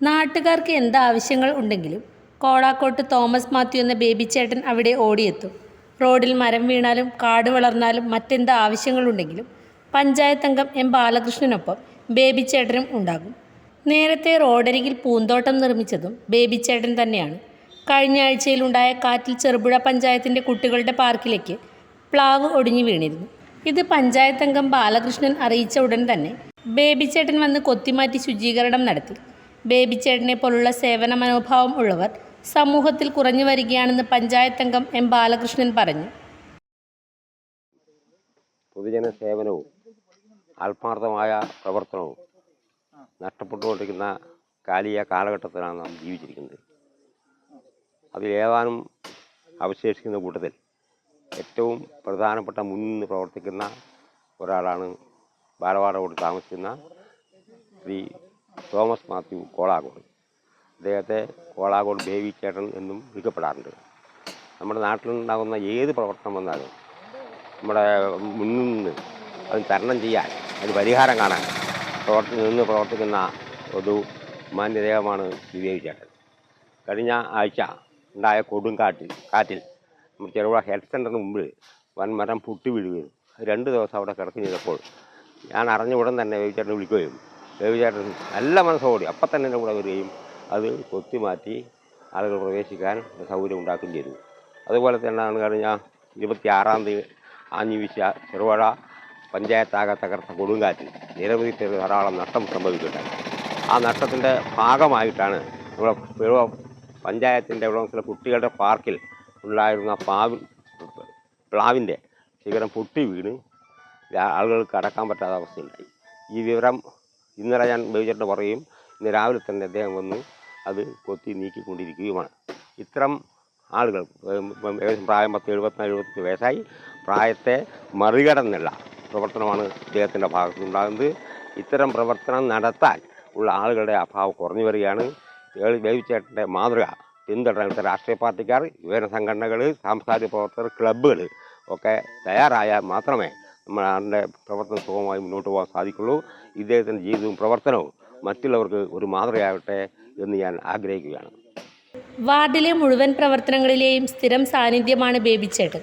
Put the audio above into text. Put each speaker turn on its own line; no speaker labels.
നാട്ടുകാർക്ക് എന്താവശ്യങ്ങൾ ഉണ്ടെങ്കിലും കോടാക്കോട്ട് തോമസ് മാത്യു എന്ന ബേബി ചേട്ടൻ അവിടെ ഓടിയെത്തും. റോഡിൽ മരം വീണാലും കാട് വളർന്നാലും മറ്റെന്ത് ആവശ്യങ്ങളുണ്ടെങ്കിലും പഞ്ചായത്തംഗം എം ബാലകൃഷ്ണനൊപ്പം ബേബി ചേട്ടനും ഉണ്ടാകും. നേരത്തെ റോഡരികിൽ പൂന്തോട്ടം നിർമ്മിച്ചതും ബേബിച്ചേട്ടൻ തന്നെയാണ്. കഴിഞ്ഞ ആഴ്ചയിലുണ്ടായ കാറ്റിൽ ചെറുപുഴ പഞ്ചായത്തിന്റെ കുട്ടികളുടെ പാർക്കിലേക്ക് പ്ലാവ് ഒടിഞ്ഞു വീണിരുന്നു. ഇത് പഞ്ചായത്ത് അംഗം ബാലകൃഷ്ണൻ അറിയിച്ച ഉടൻ തന്നെ ബേബിച്ചേട്ടൻ വന്ന് കൊത്തിമാറ്റി ശുചീകരണം നടത്തി. ബേബിച്ചേട്ടനെ പോലുള്ള സേവന മനോഭാവം ഉള്ളവർ സമൂഹത്തിൽ കുറഞ്ഞു വരികയാണെന്ന് പഞ്ചായത്ത് അംഗം എം ബാലകൃഷ്ണൻ പറഞ്ഞു.
പൊതുജന സേവനവും ആത്മാർത്ഥമായ പ്രവർത്തനവും നഷ്ടപ്പെട്ടുകൊണ്ടിരിക്കുന്ന കാലിക കാലഘട്ടത്തിലാണ് നാം ജീവിച്ചിരിക്കുന്നത്. അതിലേതാനും അവശേഷിക്കുന്ന കൂട്ടത്തിൽ ഏറ്റവും പ്രധാനപ്പെട്ട മുന്നിന്ന് പ്രവർത്തിക്കുന്ന ഒരാളാണ് ബാലവാടോട് താമസിക്കുന്ന ശ്രീ തോമസ് മാത്യു കോളാകോട്. അദ്ദേഹത്തെ കോളാകോട് ബേബി ചേട്ടൻ എന്നും വിളിക്കപ്പെടാറുണ്ട്. നമ്മുടെ നാട്ടിലുണ്ടാകുന്ന ഏത് പ്രവർത്തനം വന്നാലും നമ്മുടെ മുന്നിൽ നിന്ന് അത് തരണം ചെയ്യാൻ അതിന് പരിഹാരം കാണാൻ പ്രവർത്തി നിന്ന് പ്രവർത്തിക്കുന്ന ഒരു ഈ ചേട്ടൻ കഴിഞ്ഞ ആഴ്ച ഉണ്ടായ കൊടുങ്കാറ്റിൽ കാറ്റിൽ ചെറുപുഴ ഹെൽത്ത് സെന്ററിന് മുമ്പിൽ വൻമരം പൊട്ടി വീഴുകയും രണ്ട് ദിവസം അവിടെ കിടക്കി ചെയ്തപ്പോൾ ഞാൻ അറിഞ്ഞ ഉടൻ തന്നെ ബേബി ചേട്ടനെ വിളിക്കുകയും ബേബി ചേട്ടൻ നല്ല മനസ്സോടി അപ്പം തന്നെ എന്റെ കൂടെ വരികയും അത് കൊത്തി മാറ്റി ആളുകൾ പ്രവേശിക്കാൻ സൗകര്യം ഉണ്ടാക്കുകയും ചെയ്തു. അതുപോലെ തന്നെയാണ് കഴിഞ്ഞ ഇരുപത്തി ആറാം തീയതി ആഞ്ഞു വീശ ചെറുപുഴ പഞ്ചായത്താകെ തകർത്ത കൊടുങ്കാറ്റിൽ നിരവധി പേർ ധാരാളം നഷ്ടം സംഭവിക്കുകയുണ്ടായി ആ നഷ്ടത്തിന്റെ ഭാഗമായിട്ടാണ് ഇവിടെ ചെറുപുഴ പഞ്ചായത്തിന്റെ ചില കുട്ടികളുടെ പാർക്കിൽ ഉണ്ടായിരുന്ന പ്ലാവിൻ പ്ലാവിന്റെ ശിഖരം പൊട്ടി വീണ്. ആളുകൾക്ക് അടക്കാൻ പറ്റാത്ത അവസ്ഥയുണ്ടായി. ഈ വിവരം ഇന്നലെ ഞാൻ ബേബിച്ചേട്ടൻ പറയും ഇന്ന് രാവിലെ തന്നെ അദ്ദേഹം വന്ന് അത് കൊത്തി നീക്കിക്കൊണ്ടിരിക്കുകയുമാണ്. ഇത്തരം ആളുകൾ ഏകദേശം പ്രായം പത്ത് എഴുപത്തിനാല് എഴുപത്തി വയസ്സായി പ്രായത്തെ മറികടന്നുള്ള പ്രവർത്തനമാണ് ഇദ്ദേഹത്തിന്റെ ഭാഗത്തുനിന്നുണ്ടാകുന്നത്. ഇത്തരം പ്രവർത്തനം നടത്താൻ ഉള്ള ആളുകളുടെ അഭാവം കുറഞ്ഞു വരികയാണ്. ദേവിച്ചേട്ടന്റെ മാതൃക പിന്തുടരുന്ന രാഷ്ട്രീയ പാർട്ടിക്കാർ യുവജന സംഘടനകൾ സാംസ്കാരിക പ്രവർത്തകർ ക്ലബ്ബുകൾ ഒക്കെ തയ്യാറായാൽ മാത്രമേ നമ്മുടെ പ്രവർത്തനം സുഖമായി മുന്നോട്ട് പോകാൻ സാധിക്കുള്ളൂ. ഇദ്ദേഹത്തിന്റെ ജീവിതവും പ്രവർത്തനവും മറ്റുള്ളവർക്ക് ഒരു മാതൃകയാവട്ടെ എന്ന് ഞാൻ ആഗ്രഹിക്കുകയാണ്.
വാർഡിലെ മുഴുവൻ പ്രവർത്തനങ്ങളിലെയും സ്ഥിരം സാന്നിധ്യമാണ് ബേബിച്ചേട്ടൻ.